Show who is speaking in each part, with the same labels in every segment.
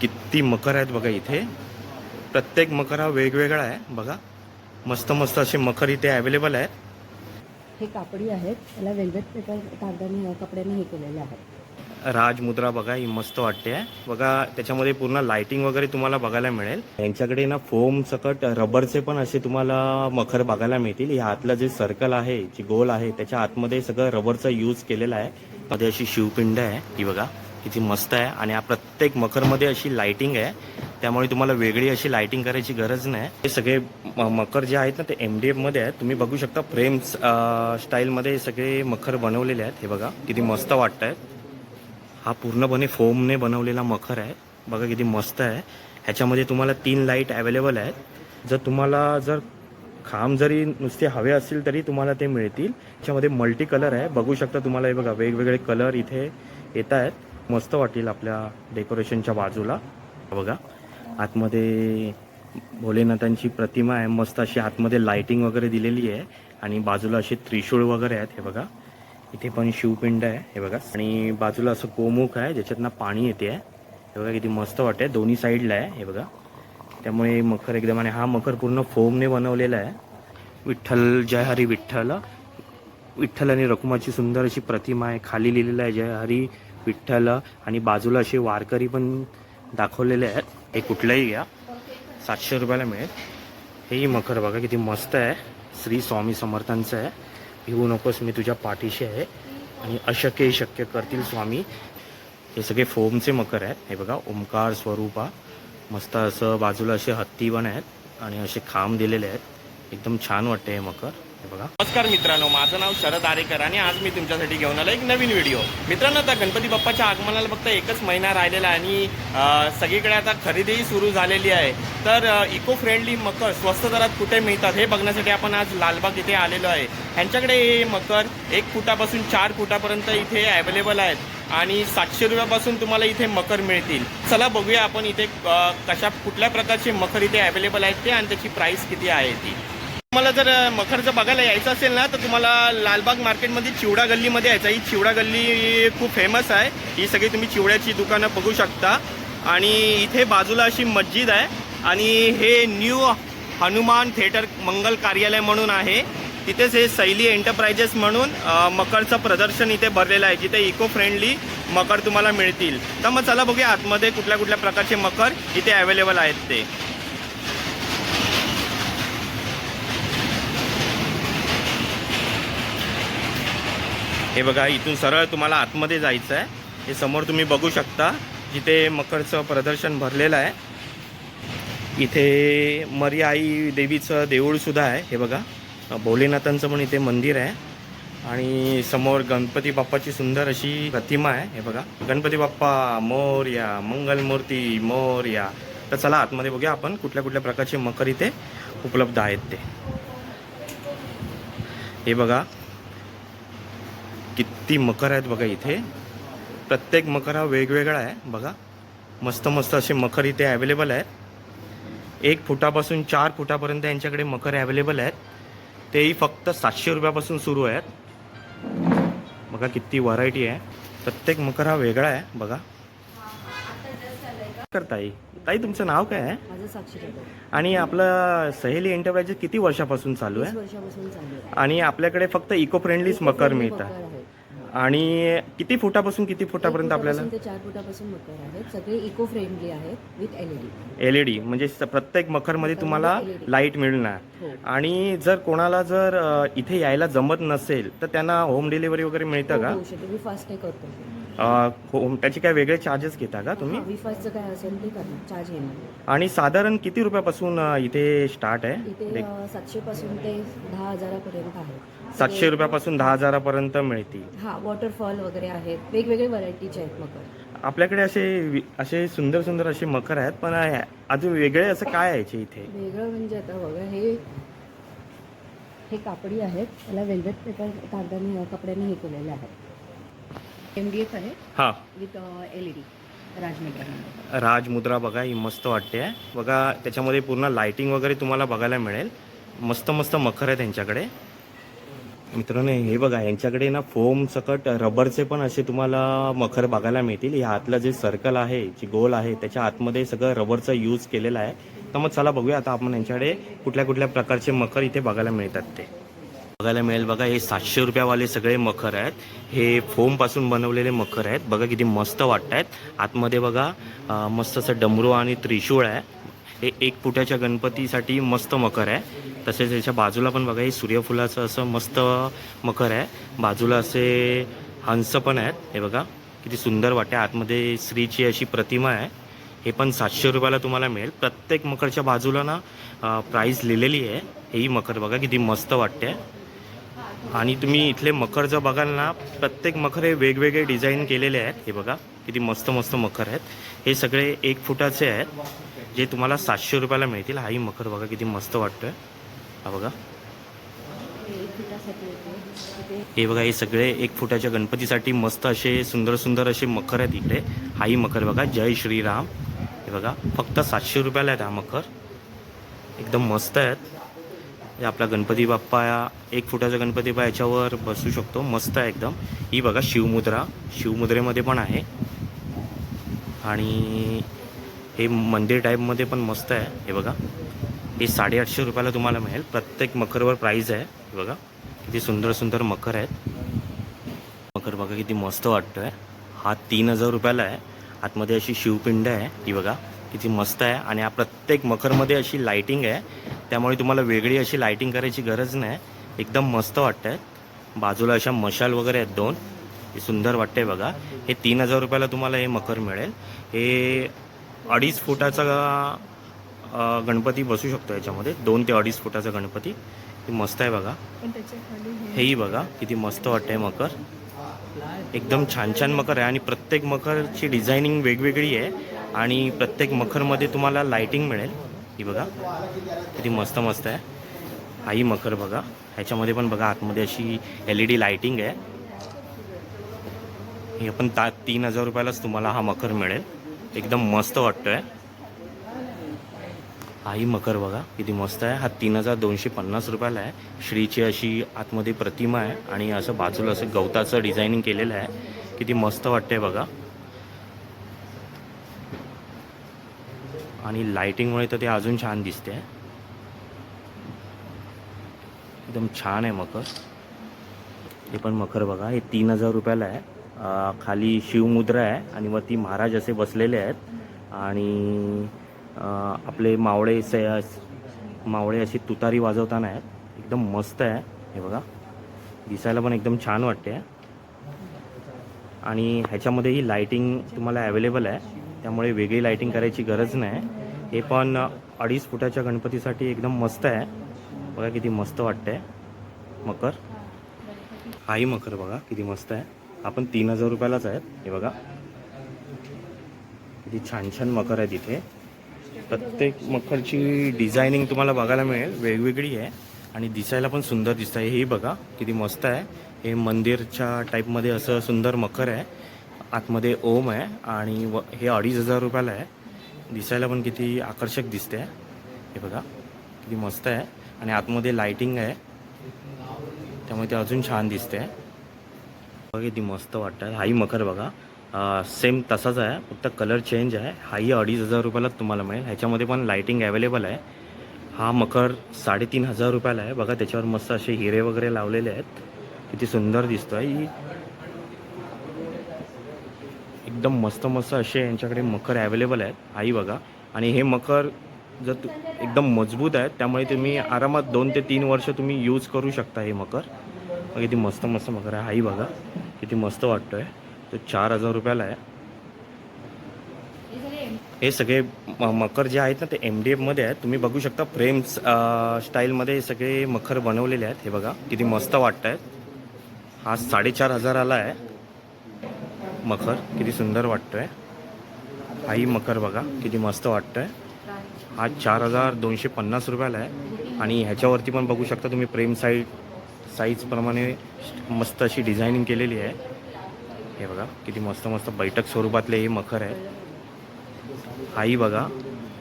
Speaker 1: किती मकर आहेत बघा इथे. प्रत्येक मकर हा वेगवेगळा आहे बघा. मस्त मस्त असे मकर इथे अवेलेबल आहेत.
Speaker 2: हे कापडी आहेत. त्याला वेल्वेट पेपर कागदाने कपड्याने हे केलेले आहेत.
Speaker 1: राजमुद्रा बघा ही मस्त वाटते आहे. बघा त्याच्यामध्ये पूर्ण लाइटिंग वगैरे तुम्हाला बघायला मिळेल. यांच्याकडे ना फोम सकट रबरचे पण असे तुम्हाला मखर बघायला मिळतील. या आतलं जे सर्कल आहे जी गोल आहे त्याच्या आतमध्ये सगळं रबरचा यूज केलेला आहे. मध्ये अशी शिवपिंड आहे ही बघा. किती मस्त आहे. आणि प्रत्येक मकरमध्ये अशी लाइटिंग आहे. त्यामुळे तुम्हाला वेगळी अशी लाइटिंग करायची गरज नाही. हे सगळे म- मकर जे आहेत ना ते एम डी एफमध्ये आहेत. तुम्ही बघू शकता फ्रेम स्टाईलमध्ये हे सगळे मखर बनवलेले आहेत. हे बघा किती मस्त वाटत आहेत हा पूर्णपणे फोमने बनवलेला मखर आहे. बघा किती मस्त आहे. ह्याच्यामध्ये तुम्हाला तीन लाइट अवेलेबल आहेत. जर तुम्हाला जर खांब जरी नुसते हवे असतील तरी तुम्हाला ते मिळतील. त्याच्यामध्ये मल्टी कलर आहे. बघू शकता तुम्हाला हे बघा वेगवेगळे कलर इथे येत आहेत. मस्त वाटेल आपल्या डेकोरेशनच्या बाजूला. बघा आतमध्ये भोलेनाथांची प्रतिमा आहे. मस्त अशी आतमध्ये लाइटिंग वगैरे दिलेली आहे. आणि बाजूला असे त्रिशूळ वगैरे आहेत हे बघा. इथे पण शिवपिंड आहे हे बघा. आणि बाजूला असं गोमुख आहे ज्याच्यातनं पाणी येते आहे. हे बघा किती मस्त वाटते दोन्ही साईडला आहे हे बघा. त्यामुळे मखर एकदम आणि हा मखर पूर्ण फोमने बनवलेला आहे. विठ्ठल जय हरी विठ्ठल. विठ्ठल आणि रकुमाची सुंदर अशी प्रतिमा आहे. खाली लिहिलेलं आहे जय हरी विठ्ठल आणि बाजूला असे वारकरी पण दाखवलेले आहेत. हे कुठलंही घ्या. सातशे रुपयाला मिळेल. हेही मकर बघा किती मस्त आहे. श्री स्वामी समर्थांचं आहे. भिवू नकोस मी तुझ्या पाठीशी आहे. आणि अशक्य शक्य करतील स्वामी. हे सगळे फोमचे मकर आहेत. हे बघा ओंकार स्वरूपा. मस्त असं बाजूला असे हत्ती पण आहेत आणि असे खांब दिलेले आहेत. एकदम छान वाटते हे मकर हे बघा. नमस्कार मित्रांनो माझं नाव शरद आरेकर आणि आज मी तुमच्यासाठी घेऊन आलो एक नवीन व्हिडिओ. मित्रांनो आता गणपती बाप्पाच्या आगमनाला फक्त एकच महिना राहिलेला आहे आणि सगळीकडे आता खरेदीही सुरू झालेली आहे. तर इको फ्रेंडली मकर स्वस्त दरात कुठे मिळतात हे बघण्यासाठी आपण आज लालबाग इथे आलेलो आहे. ह्यांच्याकडे हे मकर एक फुटापासून चार फुटापर्यंत इथे अवेलेबल आहेत आणि सातशे रुपयापासून तुम्हाला इथे मकर मिळतील. चला बघूया आपण इथे कशा कुठल्या प्रकारचे मकर इथे अवेलेबल आहेत ते आणि त्याची प्राईस किती आहे ती. तुम्हाला जर मखरचं बघायला यायचं असेल ना तर तुम्हाला लालबाग मार्केटमध्ये चिवडा गल्लीमध्ये यायचं ही चिवडा गल्ली खूप फेमस आहे. ही सगळी तुम्ही चिवड्याची दुकानं बघू शकता. आणि इथे बाजूला अशी मस्जिद आहे. आणि हे न्यू हनुमान थिएटर मंगल कार्यालय म्हणून आहे. तिथेच हे सैली एंटरप्राइजेस म्हणून मकरचं प्रदर्शन इथे भरलेलं आहे. जिथे इको फ्रेंडली मकर तुम्हाला मिळतील. तर मग चला बघूया आतमध्ये कुठल्या कुठल्या प्रकारचे मकर इथे अवेलेबल आहेत ते. हे बघा इथून सरळ तुम्हाला आतमध्ये जायचं आहे हे समोर तुम्ही बघू शकता जिथे मकरचं प्रदर्शन भरलेलं आहे. इथे मरी आई देवीचं देऊळसुद्धा आहे हे बघा. भोलेनाथांचं पण इथे मंदिर आहे. आणि समोर गणपती बाप्पाची सुंदर अशी प्रतिमा आहे हे बघा. गणपती बाप्पा मोर्या मंगलमूर्ती मोर्या. तर चला आतमध्ये बघूया आपण कुठल्या कुठल्या प्रकारचे मकर इथे उपलब्ध आहेत ते. हे बघा किती मकर आहेत बघा इथे. प्रत्येक मकर हा वेगवेगळा आहे बघा. मस्त मस्त असे मकर इथे अवेलेबल आहेत. एक फुटापासून चार फुटापर्यंत यांच्याकडे मकर अवेलेबल आहेत. तेही फक्त सातशे रुपयापासून सुरू आहेत. बघा किती व्हरायटी आहे. प्रत्येक मकर हा वेगळा आहे बघा. कर ताई. ताई तुमचं नाव काय आहे?
Speaker 2: माझं साक्षी टेबल
Speaker 1: आणि आपलं सहेली एंटरप्राइजेस किती वर्षापासून चालू
Speaker 2: वीस
Speaker 1: आहे
Speaker 2: वर्षापासून चालू आहे.
Speaker 1: आणि आपल्याकडे फक्त इको फ्रेंडलीच मकर मिळतात. आणि किती फुटापासून किती फुटापर्यंत आपल्याला?
Speaker 2: ते चार फुटापासून मकर आहेत. सगळे इको फ्रेंडली आहेत with LED
Speaker 1: L E D म्हणजे स- प्रत्येक मखरमध्ये तुम्हाला. लाइट मिळणार.
Speaker 2: हो.
Speaker 1: आणि जर कोणाला जर अ, इथे यायला जमत नसेल तर त्यांना होम डिलिव्हरी वगैरे मिळतं का?
Speaker 2: होऊ शकते. मी फास्ट करतो
Speaker 1: त्याचे काय वेगळे चार्जेस घेता का तुम्ही?
Speaker 2: काय असेल ते करणार चार्ज घेणार.
Speaker 1: आणि साधारण किती रुपयापासून अ, इथे स्टार्ट आहे?
Speaker 2: इथे सातशे पासून ते दहा हजारापर्यंत आहे.
Speaker 1: सातशे रुपयापासून दहा हजारापर्यंत मिळतील.
Speaker 2: हा वॉटरफॉल वगैरे आहेत. वेगवेगळे व्हरायटीचे आहेत मकर.
Speaker 1: आपल्याकडे असे वि- असे सुंदर सुंदर असे मकर आहेत पण अजून वेगळे असं काय आहे याचे इथे?
Speaker 2: वेगळं म्हणजे आता बघा हे हे कापडी आहेत. त्याला वेल्वेट पेपर कागदाने कपड्याने हे केलेले आहेत एम डी एफ आहे.
Speaker 1: हां.
Speaker 2: With L E D Rajmudra
Speaker 1: Rajmudra बघा ही मस्त वाटते आहे. बघा त्याच्यामध्ये पूर्ण लाइटिंग वगैरे तुम्हाला बघायला मिळेल. मस्त मस्त मखर आहे त्यांच्याकडे. मित्रांनो हे बघा यांच्याकडे ना फोम सकट रबरचे पण असे तुम्हाला मखर बघायला मिळतील. या आतलं जे सर्कल आहे जे गोल आहे त्याच्या आतमध्ये सगळं रबरचा यूज केलेला आहे. तर मग चला बघूया आता आपण यांच्याकडे कुठल्या कुठल्या प्रकारचे मखर इथे बघायला मिळतात ते. बघायला मिळेल. बघा हे सातशे रुपयावाले सगळे मखर आहेत. हे फोमपासून बनवलेले मखर आहेत. बघा किती मस्त वाटत आहेत आतमध्ये बघा मस्त असं डमरू आणि त्रिशूळ आहे. हे एक फुटाच्या गणपतीसाठी मस्त मखर आहे. तसेच याच्या बाजूला पण बघा हे सूर्यफुलाचं असं मस्त मखर आहे. बाजूला असे हंस पण आहेत. हे बघा किती सुंदर वाटते आतमध्ये श्रीची अशी प्रतिमा आहे. हे पण सातशे रुपयाला तुम्हाला मिळेल. प्रत्येक मकरच्या बाजूला ना प्राईस लिहिलेली आहे. हेही मखर बघा किती मस्त वाटते आणि तुम्ही इथले मखर जर बघाल ना प्रत्येक मखर हे वेगवेगळे डिझाईन केलेले आहेत. हे बघा किती मस्त मस्त मखर आहेत. हे सगळे एक फुटाचे आहेत जे तुम्हाला सातशे रुपयाला मिळतील. हाही मखर बघा किती मस्त वाटतोय. हा बघा.
Speaker 2: हे
Speaker 1: बघा हे सगळे एक फुटाच्या गणपतीसाठी मस्त असे सुंदर सुंदर असे मखर आहेत इकडे. हाही मखर बघा जय श्रीराम. हे बघा फक्त सातशे रुपयाला आहेत हा मखर. एकदम मस्त आहेत. हे आपला गणपती बाप्पा एक फुटाचा गणपती बाप्पा याच्यावर बसू शकतो. मस्त आहे एकदम. ही बघा शिवमुद्रा. शिवमुद्रेमध्ये पण आहे. आणि हे मंदिर टाईपमध्ये पण मस्त आहे. हे बघा. हे साडेआठशे रुपयाला तुम्हाला मिळेल. प्रत्येक मखरवर प्राईज आहे. हे बघा. किती सुंदर सुंदर मखर आहेत. मकर बघा किती मस्त वाटतोय. हा तीन हजार रुपयाला आहे. आतमध्ये अशी शिवपिंड आहे. ही बघा. किती मस्त आहे. आणि हा प्रत्येक मखरमध्ये अशी लाईटिंग आहे. त्यामुळे तुम्हाला वेगळी अशी लाईटिंग करायची गरज नाही. एकदम मस्त वाटतंय. बाजूला अशा मशाल वगैरे आहेत दोन. हे सुंदर वाटतंय बघा. हे तीन हजार रुपयाला तुम्हाला हे मकर मिळेल. हे अडीच फुटाचा गणपती बसू शकतो याच्यामध्ये. दोन ते अडीच फुटाचा गणपती. हे मस्त आहे बघा. हेही बघा. किती मस्त वाटतंय मकर. एकदम छान छान मकर आहे. आणि प्रत्येक मकरची डिझायनिंग वेगवेगळी आहे. आणि प्रत्येक मखरमध्ये तुम्हाला लाईटिंग मिळेल. ही बघा किती मस्त मस्त आहे. हाही मखर बघा. ह्याच्यामध्ये पण बघा आतमध्ये अशी एल ई डी लाईटिंग आहे. हे पण ता तीन हजार रुपयालाच तुम्हाला हा मखर मिळेल. एकदम मस्त वाटतोय. आई मकर बघा किती मस्त आहे. हा तीन हजार दोनशे पन्नास रुपयाला आहे. श्रीची अशी आतमध्ये प्रतिमा आहे आणि असं बाजूला असं गवताचं डिझायनिंग केलेलं आहे. किती मस्त वाटतंय बघा. आणि लाईटिंगमुळे तर ते अजून छान दिसते एकदम छान आहे मकर. हे पण मखर बघा. हे तीन हजार रुपयाला आहे. खाली शिवमुद्रा आहे आणि वरती महाराज असे बसलेले आहेत. आणि आपले मावळे स मावळे अशी तुतारी वाजवताना आहेत. एकदम मस्त आहे. हे बघा. दिसायला पण एकदम छान वाटते आणि ह्याच्यामध्येही लाईटिंग तुम्हाला अवेलेबल आहे. त्यामुळे वेगळी लाईटिंग करायची गरज नाही. हे पण अडीच फुटाच्या गणपतीसाठी एकदम मस्त आहे. बघा किती मस्त वाटतंय. मकर. हाही मकर बघा किती मस्त आहे. आपण तीन हजार रुपयालाच आहेत. हे बघा. किती छान छान मकर आहेत इथे प्रत्येक मखरची डिझायनिंग तुम्हाला बघायला मिळेल. वेगवेगळी आहे. आणि दिसायला पण सुंदर दिसत आहे हेही बघा किती मस्त आहे. हे मंदिरच्या टाईपमध्ये असं सुंदर मकर आहे. आतमध्ये ओम आहे आणि व हे अडीच हजार रुपयाला आहे. दिसायला पण किती आकर्षक दिसते हे बघा किती मस्त आहे. आणि आतमध्ये लाईटिंग आहे. त्यामुळे ते अजून छान दिसते बघा किती मस्त वाटतं हाही मकर बघा. सेम तसाच आहे. फक्त कलर चेंज आहे. हाही अडीच हजार रुपयालाच तुम्हाला मिळेल. ह्याच्यामध्ये पण लाईटिंग अवेलेबल आहे. हा मकर साडेतीन हजार रुपयाला आहे. बघा त्याच्यावर मस्त असे हिरे वगैरे लावलेले आहेत. किती सुंदर दिसतो आहे ही एकदम मस्त मस्त असे यांच्याकडे मकर अवेलेबल आहेत आई बघा. आणि हे मकर जर तु एकदम मजबूत आहेत त्यामुळे तुम्ही आरामात दोन ते तीन वर्ष तुम्ही यूज करू शकता हे मकर. किती मस्त मस्त मकर आहे आई बघा. किती मस्त वाटतोय. तो चार हजार रुपयाला आहे. हे सगळे म- मकर जे आहेत ना ते एम डी एफमध्ये आहेत. तुम्ही बघू शकता फ्रेम स्टाईलमध्ये हे सगळे मखर बनवलेले आहेत. हे बघा किती मस्त वाटत आहेत हा साडेचार हजाराला आहे. मखर किती सुंदर वाटतोय. हाही मखर बघा किती मस्त वाटतोय. हा चार हजार दोनशे पन्नास रुपयाला आहे. आणि ह्याच्यावरती पण बघू शकता तुम्ही प्रेम साईज साईजप्रमाणे मस्त अशी डिझायनिंग केलेली आहे. हे बघा किती मस्त मस्त बैठक स्वरूपातले हे मखर आहे. हाही बघा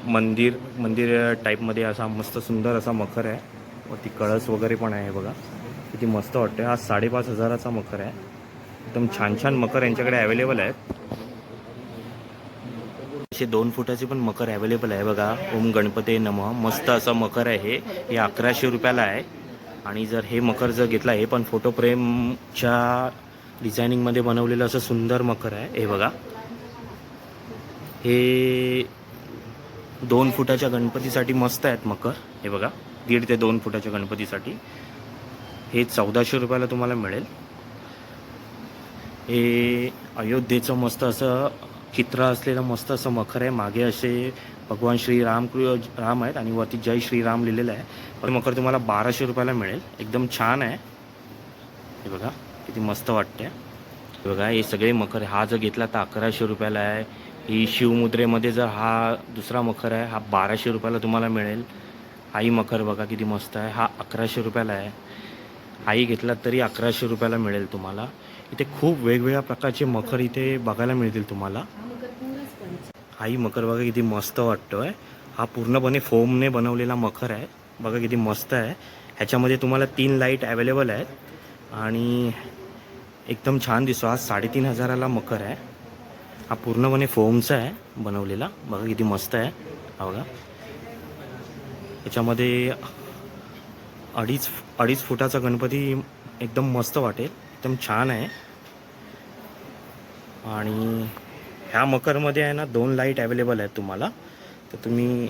Speaker 1: मंदिर मंदिर टाईपमध्ये असा मस्त सुंदर असा मखर आहे. वरती कळस वगैरे पण आहे बघा. किती मस्त वाटतं हा साडेपाच हजाराचा मखर आहे. एकदम छान छान मकर यांच्याकडे अवेलेबल आहेत. असे दोन फुटाचे पण मकर अवेलेबल आहे बघा. ओम गणपती नम. मस्त असं मकर आहे हे. हे अकराशे रुपयाला आहे. आणि जर हे मकर जर घेतला हे पण फोटो फ्रेमच्या डिझायनिंगमध्ये बनवलेलं असं सुंदर मकर आहे. हे बघा. हे दोन फुटाच्या गणपतीसाठी मस्त आहेत मकर. हे बघा. दीड ते दोन फुटाच्या गणपतीसाठी. हे चौदाशे रुपयाला तुम्हाला मिळेल. हे अयोध्येचं मस्त असं चित्र असलेलं मस्त असं मखर आहे. मागे असे भगवान श्रीराम राम आहेत आणि वरती जय श्रीराम लिहिलेलं आहे. पण मकर तुम्हाला बाराशे रुपयाला मिळेल. एकदम छान आहे. हे बघा किती मस्त वाटते हे बघा हे सगळे मखर हा जर घेतला तर अकराशे रुपयाला आहे. ही शिवमुद्रेमध्ये जर हा दुसरा मखर आहे हा बाराशे रुपयाला तुम्हाला मिळेल. हाही मखर बघा किती मस्त आहे. हा अकराशे रुपयाला आहे. हाही घेतला तरी अकराशे रुपयाला मिळेल तुम्हाला. इथे खूप वेगवेगळ्या प्रकारचे मखर इथे बघायला मिळतील तुम्हाला.
Speaker 2: हा मकर
Speaker 1: मकर बघा किती मस्त वाटतोय. हा पूर्णपणे फोमने बनवलेला मखर आहे. बघा किती मस्त आहे. ह्याच्यामध्ये तुम्हाला तीन लाइट अवेलेबल आहेत. आणि एकदम छान दिसतो. हा साडेतीन हजाराला मकर आहे. हा पूर्णपणे फोमचा आहे बनवलेला. बघा किती मस्त आहे. हा बघा. याच्यामध्ये अडीच अडीच फुटाचा गणपती एकदम मस्त वाटेल. एकदम छान आहे. आणि ह्या मकरमध्ये आहे ना दोन लाइट अवेलेबल आहेत तुम्हाला. तर तुम्ही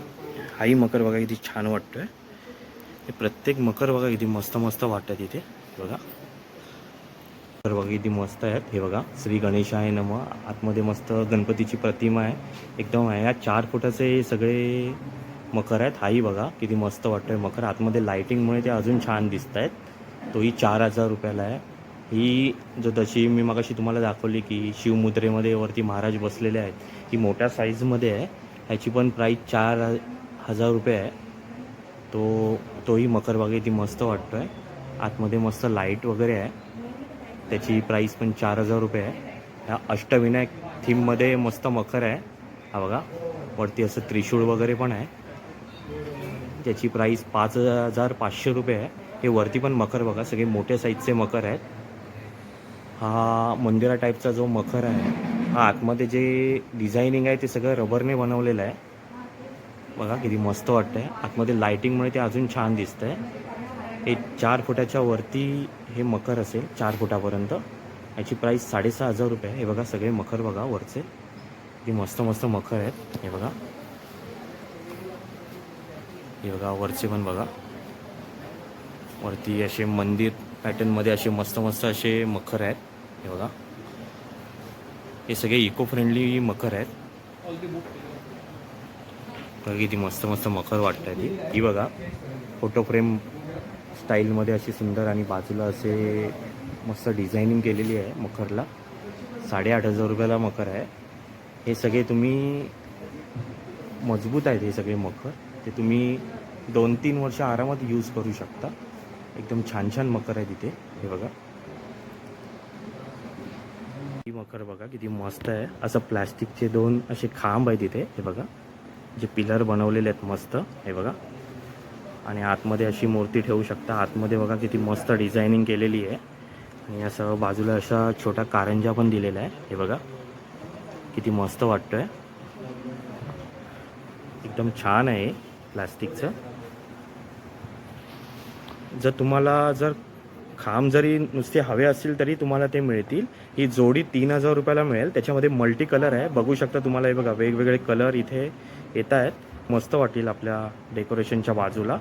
Speaker 1: हाही मकर बघा किती छान वाटतो आहे प्रत्येक मकर बघा किती मस्त मस्त वाटतात इथे. बघा. तर बघा किती मस्त आहेत. हे बघा श्री गणेश आहे नम. आतमध्ये मस्त गणपतीची प्रतिमा आहे. एकदम आहे. या चार फुटाचे सगळे मकर आहेत. हाही बघा किती मस्त वाटतोय मकर. आतमध्ये लाईटिंगमुळे ते अजून छान दिसत आहेत तोही चार हजार रुपयाला आहे. ही जो जशी मी मगाशी तुम्हाला दाखवली की शिवमुद्रेमध्ये वरती महाराज बसलेले आहेत ही मोठ्या साईजमध्ये आहे. ह्याची पण प्राईस चार हजार रुपये आहे. तो तोही मकर ती मस्त वाटतो आहे आतमध्ये मस्त लाइट वगैरे आहे. त्याची प्राईस पण चार हजार रुपये आहे. ह्या अष्टविनायक थीममध्ये मस्त मकर आहे. हा बघा वरती असं त्रिशूळ वगैरे पण आहे. त्याची प्राईस पाच हजार पाचशे रुपये आहे. हे वरती पण मकर बघा सगळे मोठ्या साईजचे मकर आहेत. हा मंदिरा टाईपचा जो मखर आहे हा आतमध्ये जे डिझायनिंग आहे ते सगळं रबरने बनवलेलं आहे. बघा किती मस्त वाटतं आहे आतमध्ये लाईटिंगमुळे ते अजून छान दिसतं आहे हे चार फुटाच्या वरती हे मकर असेल चार फुटापर्यंत. याची प्राईस साडेसहा हजार रुपये हे बघा सगळे मखर बघा वरचे. किती मस्त मस्त मखर आहेत. हे बघा. हे बघा वरचे पण बघा. वरती असे मंदिर पॅटर्नमध्ये असे मस्त मस्त असे मखर आहेत. हे बघा. हे सगळे इको फ्रेंडली मखर आहेत. किती मस्त मस्त मखर वाटत आहेत ही ही बघा फोटो फ्रेम स्टाईलमध्ये अशी सुंदर आणि बाजूला असे मस्त डिझायनिंग केलेली आहे मखरला. साडेआठ हजार रुपयाला मखर आहे. हे सगळे तुम्ही मजबूत आहेत हे सगळे मखर. ते तुम्ही दोन तीन वर्ष आरामात यूज करू शकता. एकदम छान छान मकर आहे तिथे. हे बघा. ही मकर बघा किती मस्त आहे. असं प्लॅस्टिकचे दोन असे खांब आहे तिथे हे बघा. जे पिलर बनवलेले आहेत मस्त हे बघा. आणि आतमध्ये अशी मूर्ती ठेवू शकता. आतमध्ये बघा किती मस्त डिझायनिंग केलेली आहे. आणि असं बाजूला असा छोटा कारंजा पण दिलेला आहे हे बघा. किती मस्त वाटतोय. एकदम छान आहे प्लास्टिकचं. जर तुम्हाला जर खांब जरी नुसते हवे असतील तरी तुम्हाला ते मिळतील. ही जोडी तीन हजार रुपयाला मिळेल. त्याच्यामध्ये मल्टी कलर आहे. बघू शकता तुम्हाला हे बघा वेगवेगळे कलर इथे येत आहेत मस्त वाटेल आपल्या डेकोरेशनच्या बाजूला.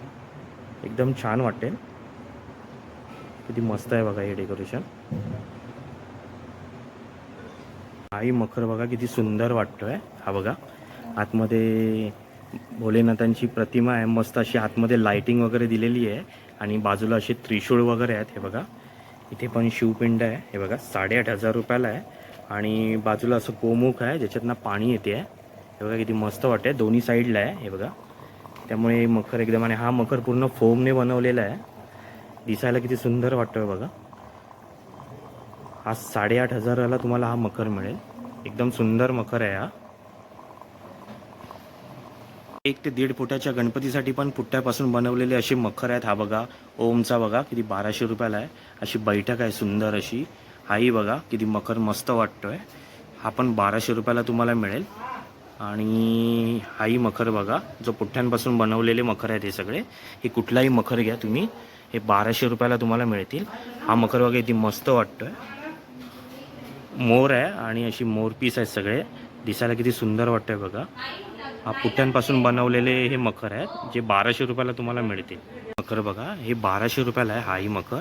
Speaker 1: एकदम छान वाटेल. किती मस्त आहे बघा हे डेकोरेशन आई मखर बघा किती सुंदर वाटतोय. हा बघा. आतमध्ये भोलेनाथांची प्रतिमा आहे. मस्त अशी आतमध्ये लाइटिंग वगैरे दिलेली आहे. आणि बाजूला असे त्रिशूळ वगैरे आहेत हे बघा. इथे पण शिवपिंड आहे हे बघा. साडेआठ हजार रुपयाला आहे. आणि बाजूला असं गोमुख आहे ज्याच्यातनं पाणी येते. आहे हे बघा किती मस्त वाटते दोन्ही साईडला आहे हे बघा. त्यामुळे मखर एकदम आणि हा मखर पूर्ण फोमने बनवलेला आहे. दिसायला किती सुंदर वाटतोय बघा. हा साडेआठ हजाराला तुम्हाला हा मखर मिळेल. एकदम सुंदर मखर आहे हा. एक ते दीड फुटाच्या गणपतीसाठी पण पुट्ट्यापासून बनवलेले असे मखर आहेत. हा बघा ओमचा बघा किती बाराशे रुपयाला आहे. अशी बैठक आहे सुंदर अशी. हाही बघा किती मखर मस्त वाटतोय. हा पण बाराशे रुपयाला तुम्हाला मिळेल. आणि हाही मखर बघा जो पुठ्ठ्यांपासून बनवलेले मखर आहेत हे सगळे हे कुठलाही मखर घ्या तुम्ही. हे बाराशे रुपयाला तुम्हाला मिळतील. हा मखर बघा किती मस्त वाटतोय. मोर आहे आणि अशी मोर पीस आहेत सगळे. दिसायला किती सुंदर वाटतंय बघा. हा पुठ्यांपासून बनवलेले हे मखर आहेत जे बाराशे रुपयाला तुम्हाला मिळतील. मखर बघा हे बाराशे रुपयाला आहे हाही मखर.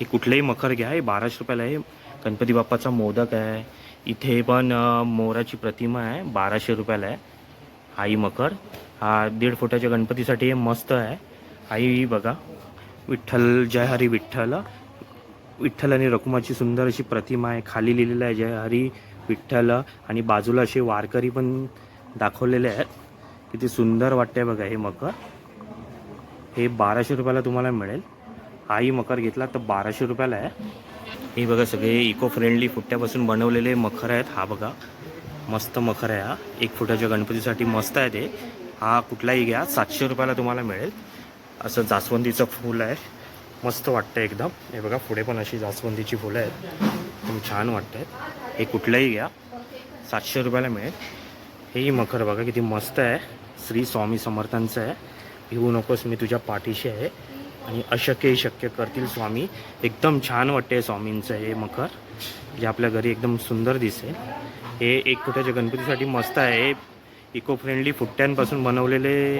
Speaker 1: हे कुठलेही मखर घ्या हे बाराशे रुपयाला आहे. गणपती बाप्पाचा मोदक आहे. इथे पण मोराची प्रतिमा आहे बाराशे रुपयाला आहे हाही मखर. हा दीड फुटाच्या गणपतीसाठी हे मस्त आहे. हाही बघा विठ्ठल जय हरी विठ्ठल. विठ्ठल आणि रकुमाची सुंदर अशी प्रतिमा आहे. खाली लिहिलेलं आहे जय हरी विठ्ठल. आणि बाजूला असे वारकरी पण दाखवलेले आहेत. किती सुंदर वाटते बघा हे मकर. हे बाराशे रुपयाला तुम्हाला मिळेल. हाही मकर घेतला तर बाराशे रुपयाला आहे. हे बघा सगळे इको फ्रेंडली फुट्ट्यापासून बनवलेले मखर आहेत. हा बघा मस्त मखर आहे हा. एक फुटाच्या गणपतीसाठी मस्त आहे ते. हा कुठलाही घ्या सातशे रुपयाला तुम्हाला मिळेल. असं जास्वंदीचं फूल आहे. मस्त वाटतं एकदम. हे बघा पुढे पण अशी जास्वंदीची फुलं आहेत. एकदम छान वाटत आहेत हे कुठलंही घ्या सातशे रुपयाला मिळेल. हेही मखर बघा किती मस्त आहे. श्री स्वामी समर्थांचं आहे. भिवू नकोस मी तुझ्या पाठीशी आहे. आणि अशक्यही शक्य करतील स्वामी. एकदम छान वाटते स्वामींचं हे मखर. जे आपल्या घरी एकदम सुंदर दिसेल. हे एक फुटाच्या गणपतीसाठी मस्त आहे. इको फ्रेंडली फुट्ट्यांपासून बनवलेले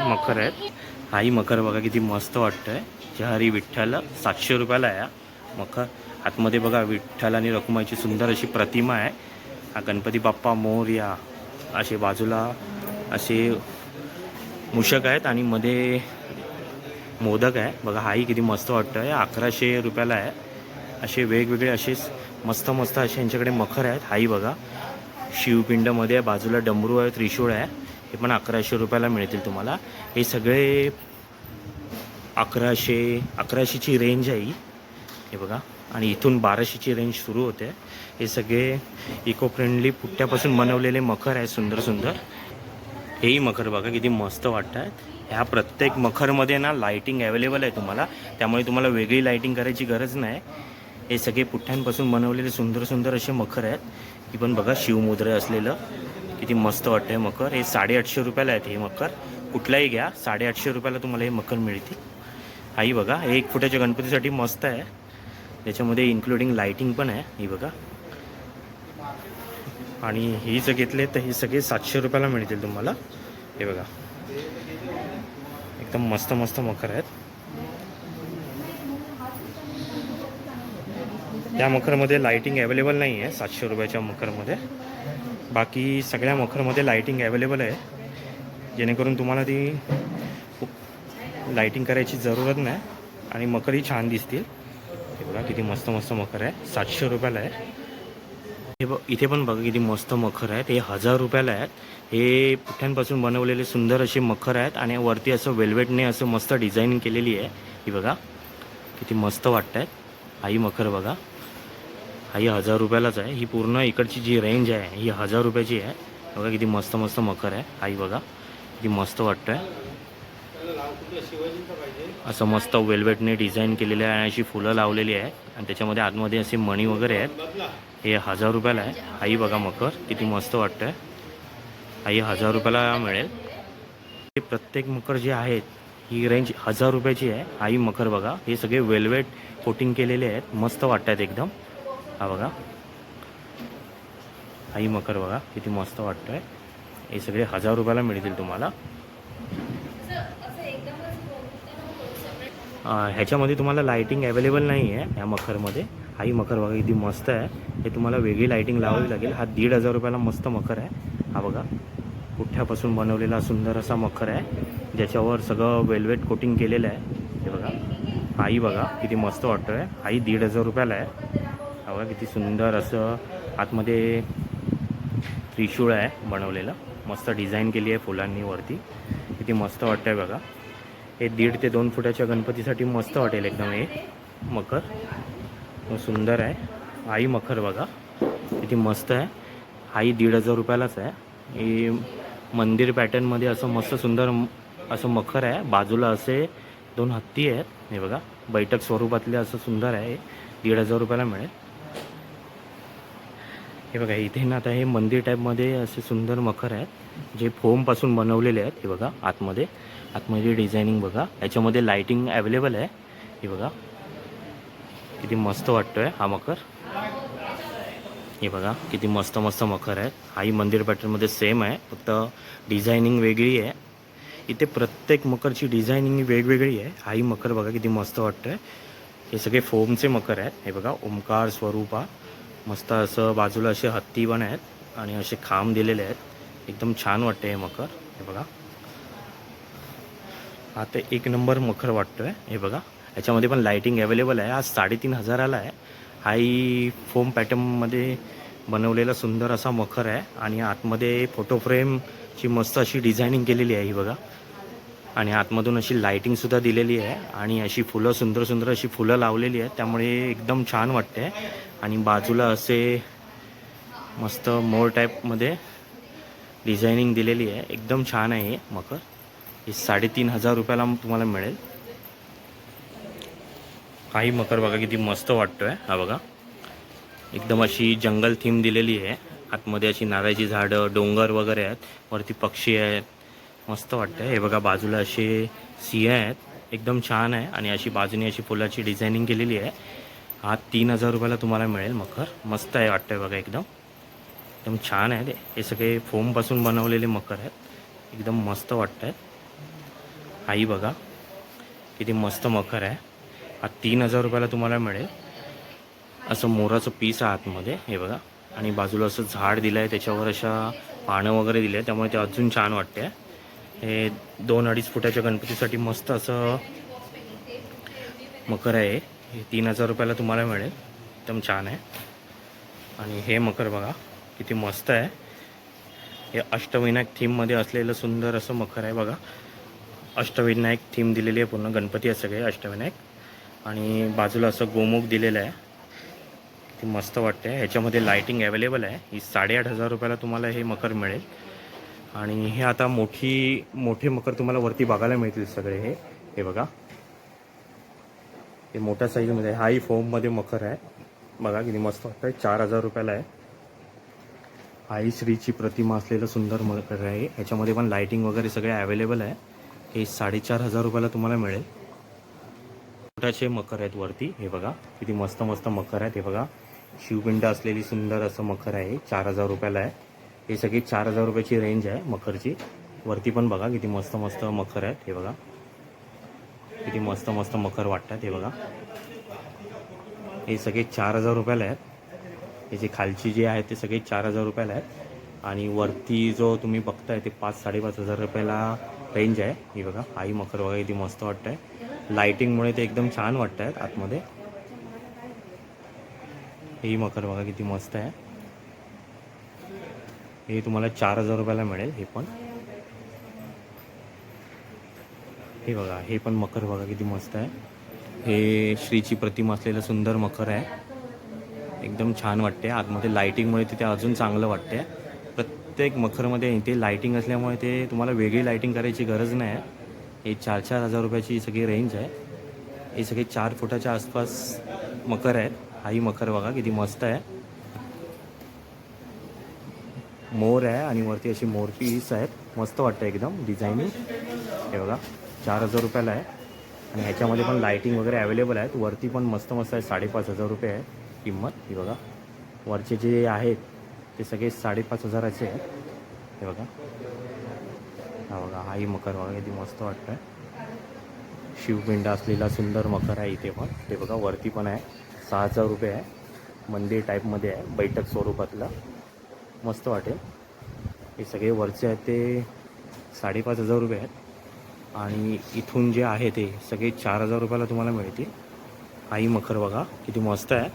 Speaker 1: मखर आहेत. हाही मखर बघा किती मस्त वाटतंय. हरी विठ्ठल सातशे रुपयाला आहे हा मखर. आतमध्ये बघा विठ्ठल आणि रखुमाईची सुंदर अशी प्रतिमा आहे. हा गणपती बाप्पा मोर्या असे बाजूला असे मुषक आहेत आणि मध्ये मोदक आहे. बघा हाही किती मस्त वाटतं आहे अकराशे रुपयाला आहे. असे वेगवेगळे असे मस्त मस्त असे यांच्याकडे मखर आहेत. हाही बघा शिवपिंडमध्ये आहे. बाजूला डमरू आहे त्रिशूळ आहे. हे पण अकराशे रुपयाला मिळतील तुम्हाला. हे सगळे अकराशे अकराशेची रेंज आहे ही. हे बघा आणि इथून बाराशेची रेंज सुरू होते. हे सगळे इको फ्रेंडली पुट्ट्यापासून बनवलेले मखर आहे सुंदर सुंदर. हेही मखर बघा किती मस्त वाटत आहेत ह्या प्रत्येक मखरमध्ये ना लाईटिंग अवेलेबल आहे तुम्हाला. त्यामुळे तुम्हाला वेगळी लाईटिंग करायची गरज नाही. हे सगळे पुठ्ठ्यांपासून बनवलेले सुंदर सुंदर असे मखर आहेत. ही पण बघा शिवमुद्रे असलेलं. किती मस्त वाटतं हे मखर. हे साडेआठशे रुपयाला आहेत हे मखर. कुठलाही घ्या साडेआठशे रुपयाला तुम्हाला हे मखर मिळतील. हाही बघा हे एक फुटाच्या गणपतीसाठी मस्त आहे. त्याच्यामध्ये इन्क्लुडिंग लाईटिंग पण आहे. ही बघा. आणि ही जर घेतले तर हे सगळे सातशे रुपयाला मिळतील तुम्हाला. हे बघा. एकदम मस्त मस्त मखर आहेत. त्या मखरमध्ये लायटिंग अवेलेबल नाही आहे सातशे रुपयाच्या मखरमध्ये. बाकी सगळ्या मखरमध्ये लायटिंग अवेलेबल आहे. जेणेकरून तुम्हाला ती लाईटिंग करायची जरूरत नाही. आणि मखरही छान दिसतील. हे बघा किती मस्त मस्त मखर आहे. सातशे रुपयाला आहे. हे इथे पण बघा किती मस्त मखर आहेत. हे हजार रुपयाला आहेत. हे पुठ्ठ्यांपासून बनवलेले सुंदर असे मखर आहेत आणि वरती असं वेल्वेटने असं मस्त डिझाईन केलेली आहे. ही बघा किती मस्त वाटत आहेत आई मखर बघा. आई हजार रुपयालाच आहे. ही पूर्ण इकडची जी रेंज आहे ही हजार रुपयाची आहे. बघा किती मस्त मस्त मखर आहे. आई बघा किती मस्त वाटतं आहे असं मस्त वेल्वेटने डिझाईन केलेलं आहे आणि अशी फुलं लावलेली आहे आणि त्याच्यामध्ये आतमध्ये असे मणी वगैरे आहेत. हे हजार रुपयाला आहे. आई बघा मकर किती मस्त वाटतं आहे आई हजार रुपयाला मिळेल. हे प्रत्येक मकर जे आहेत ही रेंज हजार रुपयाची आहे. आई मकर बघा हे सगळे वेल्वेट कोटिंग केलेले आहेत. मस्त वाटत आहेत एकदम. हा बघा. आई मकर बघा किती मस्त वाटतं आहे हे सगळे हजार रुपयाला मिळतील तुम्हाला. ह्याच्यामध्ये तुम्हाला लायटिंग अवेलेबल नाही आहे ह्या मखरमध्ये हाही मखर बघा किती मस्त आहे. हे तुम्हाला वेगळी लाईटिंग लावावी लागेल. हा दीड हजार रुपयाला मस्त मखर आहे. हा बघा पुठ्ठ्यापासून बनवलेला सुंदर असा मखर आहे. ज्याच्यावर सगळं वेल्वेट कोटिंग केलेलं आहे. हे बघा हाही बघा किती मस्त वाटतं आहे हाही दीड हजार रुपयाला आहे. हा बघा किती सुंदर असं आतमध्ये त्रिशूळ आहे बनवलेलं. मस्त डिझाईन केली आहे फुलांनी वरती. किती मस्त वाटतं आहे बघा. हे दीड ते दोन फुटाच्या गणपतीसाठी मस्त वाटेल एकदम हे. मकर. हो, सुंदर आहे. आई मखर बघा. किती मस्त आहे. आई दीड हजार रुपयालाच आहे. हे मंदिर पॅटर्नमध्ये असं मस्त सुंदर असं मखर आहे. बाजूला असे दोन हत्ती आहेत. हे बघा. बैठक स्वरूपातले असं सुंदर आहे. दीड हजार रुपयाला मिळेल. हे बघा इथे ना आता हे मंदिर टाईपमध्ये असे सुंदर मखर आहेत. जे फोमपासून बनवलेले आहेत. हे बघा आतमध्ये. आतमध्ये डिझायनिंग बघा. याच्यामध्ये लाईटिंग अवेलेबल आहे. हे बघा. किती मस्त वाटतोय हा मकर. हे बघा किती मस्त मस्त मखर आहेत. हाही मंदिर पॅटर्नमध्ये सेम आहे. फक्त डिझायनिंग वेगळी आहे. इथे प्रत्येक मकरची डिझायनिंग वेगवेगळी आहे. हाही मकर बघा किती मस्त वाटतंय. हे सगळे फोमचे मकर आहेत. हे बघा ओंकार स्वरूपा. मस्त असं बाजूला असे हत्ती पण आहेत आणि असे खांब दिलेले आहेत. एकदम छान वाटते हे मकर. हे बघा. हा ते एक नंबर मखर वाटतोय. हे बघा. याच्यामध्ये पण लाईटिंग अवेलेबल आहे. आज साडेतीन हजाराला आहे. हाही फोम पॅटर्नमध्ये बनवलेला सुंदर असा मखर आहे आणि आतमध्ये फोटो फ्रेमची मस्त अशी डिझायनिंग केलेली आहे ही बघा. आणि आतमधून अशी लाईटिंगसुद्धा दिलेली आहे आणि अशी फुलं सुंदर सुंदर अशी फुलं लावलेली आहेत. त्यामुळे एकदम छान वाटते आणि बाजूला असे मस्त मोर टाईपमध्ये डिझायनिंग दिलेली आहे. एकदम छान आहे हे मखर. हे साडेतीन हजार रुपयाला तुम्हाला मिळेल. काही मकर बघा किती मस्त वाटतोय. हा बघा. एकदम अशी जंगल थीम दिलेली आहे. आतमध्ये अशी नारळाची झाडं डोंगर वगैरे आहेत. वरती पक्षी आहेत. मस्त वाटतंय. हे बघा बाजूला असे सिंह आहेत. एकदम छान आहे. आणि अशी बाजूने अशी फुलाची डिझायनिंग केलेली आहे. हा तीन हजार रुपयाला तुम्हाला मिळेल मकर. मस्त आहे वाटतंय बघा एकदम. एकदम छान आहे ते. हे सगळे फोमपासून बनवलेले मकर आहेत. एकदम मस्त वाटतं आहे आई बघा. किती मस्त मखर आहे. हा तीन हजार रुपयाला तुम्हाला मिळेल. असं मोराचं पीस आहे आतमध्ये हे बघा. आणि बाजूला असं झाड दिलं आहे त्याच्यावर अशा पानं वगैरे दिले आहे त्यामुळे ते अजून छान वाटते हे दोन अडीच फुटाच्या गणपतीसाठी मस्त असं मकर आहे. हे तीन हजार रुपयाला तुम्हाला मिळेल. एकदम छान आहे. आणि हे मकर बघा किती मस्त आहे. हे अष्टविनायक थीममध्ये असलेलं सुंदर असं मकर आहे बघा. अष्टविनायक थीम दिलेली आहे पूर्ण. गणपती आहे सगळे अष्टविनायक. आणि बाजूला असं गोमुख दिलेलं आहे. ते मस्त वाटते. ह्याच्यामध्ये लाईटिंग अवेलेबल आहे. ही साडेआठ हजार रुपयाला तुम्हाला हे मकर मिळेल. आणि हे आता मोठी मोठे मकर तुम्हाला वरती बघायला मिळतील सगळे हे. हे बघा. हे मोठ्या साईजमध्ये हाई हाही फोममध्ये मकर आहे. बघा किती मस्त वाटतं चार हजार रुपयाला आहे. आई श्रीची प्रतिमा असलेलं सुंदर मकर आहे. ह्याच्यामध्ये पण लायटिंग वगैरे सगळे अवेलेबल आहे. हे साडेचार हजार रुपयाला तुम्हाला मिळेल. छोटाचे मकर आहेत वरती हे बघा. किती मस्त मस्त मखर आहेत हे बघा. शिवपिंड असलेली सुंदर असं मखर आहे. चार हजार रुपयाला आहे. हे सगळी चार हजार रुपयाची रेंज आहे मखरची वरती पण बघा किती मस्त मस्त मखर आहेत हे बघा. किती मस्त मस्त मखर वाटतात हे बघा. हे सगळे चार हजार रुपयाला आहेत. हे जे खालची जे आहे ते सगळे चार हजार रुपयाला आहेत. आणि वरती जो तुम्ही बघताय ते पाच साडेपाच हजार रुपयाला रेंज आहे. हे बघा. आई मखर वगैरे किती मस्त वाटतंय. लाइटिंगमुळे ते एकदम छान वाटत आहेत आतमध्ये. ही मकर बघा किती मस्त आहे. हे तुम्हाला चार हजार रुपयाला मिळेल हे पण. हे बघा हे पण मकर बघा किती मस्त आहे. हे श्रीची प्रतिमा असलेलं सुंदर मकर आहे. एकदम छान वाटते. आतमध्ये लायटिंगमुळे तिथे अजून चांगलं वाटते प्रत्येक मखरमध्ये इथे लायटिंग असल्यामुळे ते तुम्हाला वेगळी लायटिंग करायची गरज नाही. आहे हे चार चार हजार रुपयाची सगळी रेंज आहे. हे सगळे चार फुटाच्या आसपास मकर आहेत. हाही मकर बघा किती मस्त आहे. मोर आहे आणि वरती अशी मोर पीस आहेत. मस्त वाटतं एकदम डिझाईनिंग हे बघा चार हजार रुपयाला आहे. आणि ह्याच्यामध्ये पण लाईटिंग वगैरे अवेलेबल आहेत. वरती पण मस्त मस्त आहे. साडेपाच हजार रुपये आहे किंमत. ही बघा वरचे जे आहेत ते सगळे साडेपाच हजाराचे आहेत. हे बघा. हा बघा हाही मकर बघा किती मस्त वाटतं आहे शिवपिंड असलेला सुंदर मकर आहे इथे पण. ते बघा वरती पण आहे. सहा हजार रुपये आहे. मंदिर टाईपमध्ये आहे बैठक स्वरूपातला. मस्त वाटेल. हे सगळे वरचे आहेत ते साडेपाच हजार रुपये आहेत. आणि इथून जे आहे ते सगळे चार हजार रुपयाला तुम्हाला मिळतील. आई मखर बघा किती मस्त आहे.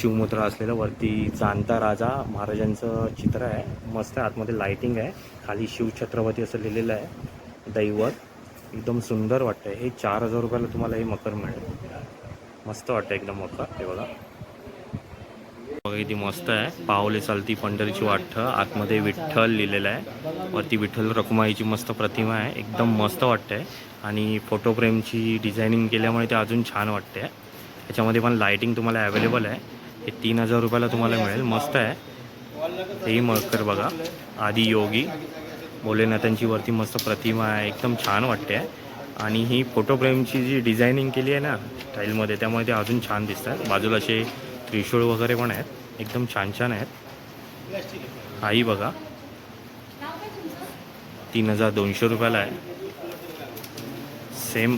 Speaker 1: शिवमुद्रा असलेलं वरती जाणता राजा महाराजांचं चित्र आहे. मस्त आहे आतमध्ये लाईटिंग आहे. खाली शिवछत्रपती असं लिहिलेलं आहे. दैवत. एकदम सुंदर वाटतं हे चार हजार रुपयाला तुम्हाला हे मकर मिळेल. मस्त वाटतं एकदम मकर. हे बघा. बघा किती मस्त आहे. पावले चालती पंढरीची वाट आतमध्ये विठ्ठल लिहिलेलं आहे. वरती विठ्ठल रखुमाईची मस्त प्रतिमा आहे. एकदम मस्त वाटते आणि फोटो फ्रेमची डिझायनिंग केल्यामुळे ते अजून छान वाटते त्याच्यामध्ये पण लायटिंग तुम्हाला अवेलेबल आहे. हे तीन हजार रुपयाला तुम्हाला मिळेल. मस्त आहे. तेही मकर बघा. आदियोगी भोलेनाथांची वरती मस्त प्रतिमा आहे. एकदम छान वाटते. आणि ही फोटो फ्रेमची जी डिझायनिंग केली आहे ना स्टाईलमध्ये त्यामुळे ते अजून छान दिसतात. बाजूला असे त्रिशूळ वगैरे पण आहेत. एकदम छान छान आहेत. आई बघा. तीन हजार दोनशे रुपयाला आहे. सेम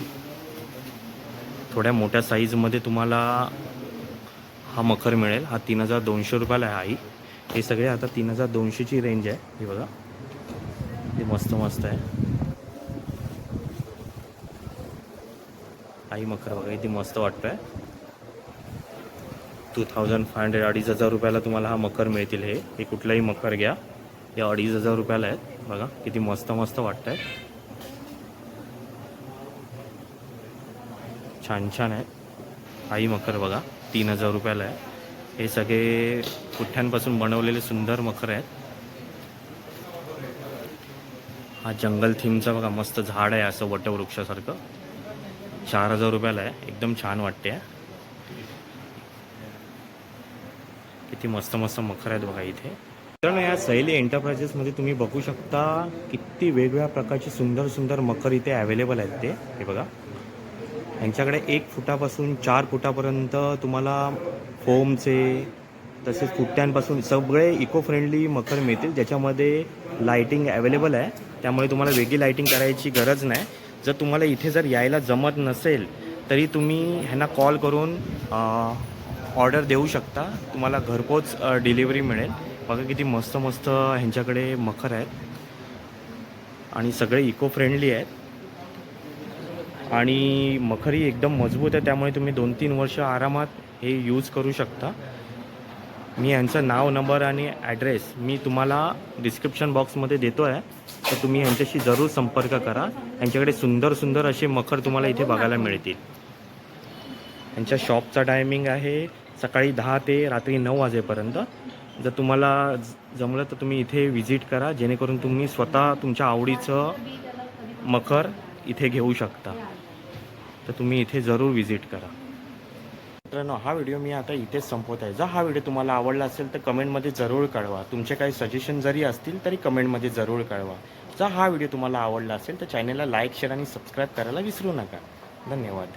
Speaker 1: थोड्या मोठ्या साईजमध्ये तुम्हाला हा मखर मिळेल. हा तीन हजार दोनशे रुपयाला आहे आई हे सगळे आता तीन हजार दोनशेची रेंज आहे. हे बघा. हे मस्त मस्त आहे. आई मखर बघा इथे मस्त वाटतंय. टू थाउजंड फाय हंड्रेड अडीच हजार रुपयाला तुम्हाला हा मकर मिळतील हे. हे कुठलाही मकर घ्या. हे अडीच हजार रुपयाला आहेत. बघा किती मस्त मस्त वाटत आहे छान छान आहे. आई मकर बघा तीन हजार रुपयाला आहे. हे सगळे पुठ्ठ्यांपासून बनवलेले सुंदर मखर आहेत. हा जंगल थीमचा बघा मस्त झाड आहे असं वटवृक्षासारखं. चार हजार रुपयाला आहे. एकदम छान वाटते. आहे. किती मस्त मस्त मखर आहेत बघा इथे. मित्रांनो या सैली एंटरप्राइजेसमध्ये तुम्ही बघू शकता किती वेगवेगळ्या प्रकारची सुंदर सुंदर मखर इथे अवेलेबल आहेत ते. हे बघा. यांच्याकडे एक फुटापासून चार फुटापर्यंत तुम्हाला फोमचे तसेच फुट्ट्यांपासून सगळे इको फ्रेंडली मखर मिळतील ज्याच्यामध्ये लाईटिंग अवेलेबल आहे. त्यामुळे तुम्हाला वेगळी लाईटिंग करायची गरज नाही. जर तुम्हाला इथे जर यायला जमत नसेल तरी तुम्ही ह्यांना कॉल करून ऑर्डर देऊ शकता. तुम्हाला घरपोच डिलिव्हरी मिळेल. बघा किती मस्त मस्त ह्यांच्याकडे मखर आहेत. आणि सगळे इको फ्रेंडली आहेत. आणि मखरी एकदम मजबूत आहे त्यामुळे तुम्ही दोन तीन वर्ष आरामात हे यूज करू शकता. मी यांचं नाव नंबर आणि ॲड्रेस मी तुम्हाला डिस्क्रिप्शन बॉक्समध्ये देतो आहे तर तुम्ही यांच्याशी जरूर संपर्क करा. यांच्याकडे सुंदर सुंदर असे मखर तुम्हाला इथे बघायला मिळतील. यांच्या शॉपचा टायमिंग आहे सकाळी दहा ते रात्री नऊ वाजेपर्यंत. जर तुम्हाला ज- जमलं तर तुम्ही इथे व्हिजिट करा जेणेकरून तुम्ही स्वतः तुमच्या आवडीचं मखर इथे घेऊ शकता. तर तुम्ही इथे जरूर व्हिजिट करा. मित्रांनो हा व्हिडिओ मी आता इथेच संपवत आहे. जर हा व्हिडिओ तुम्हाला आवडला असेल तर कमेंटमध्ये जरूर कळवा. तुमचे काही सजेशन जरी असतील तरी कमेंटमध्ये जरूर कळवा. जर हा व्हिडिओ तुम्हाला आवडला असेल तर चॅनलला लाईक शेअर आणि सबस्क्राईब करायला विसरू नका. धन्यवाद.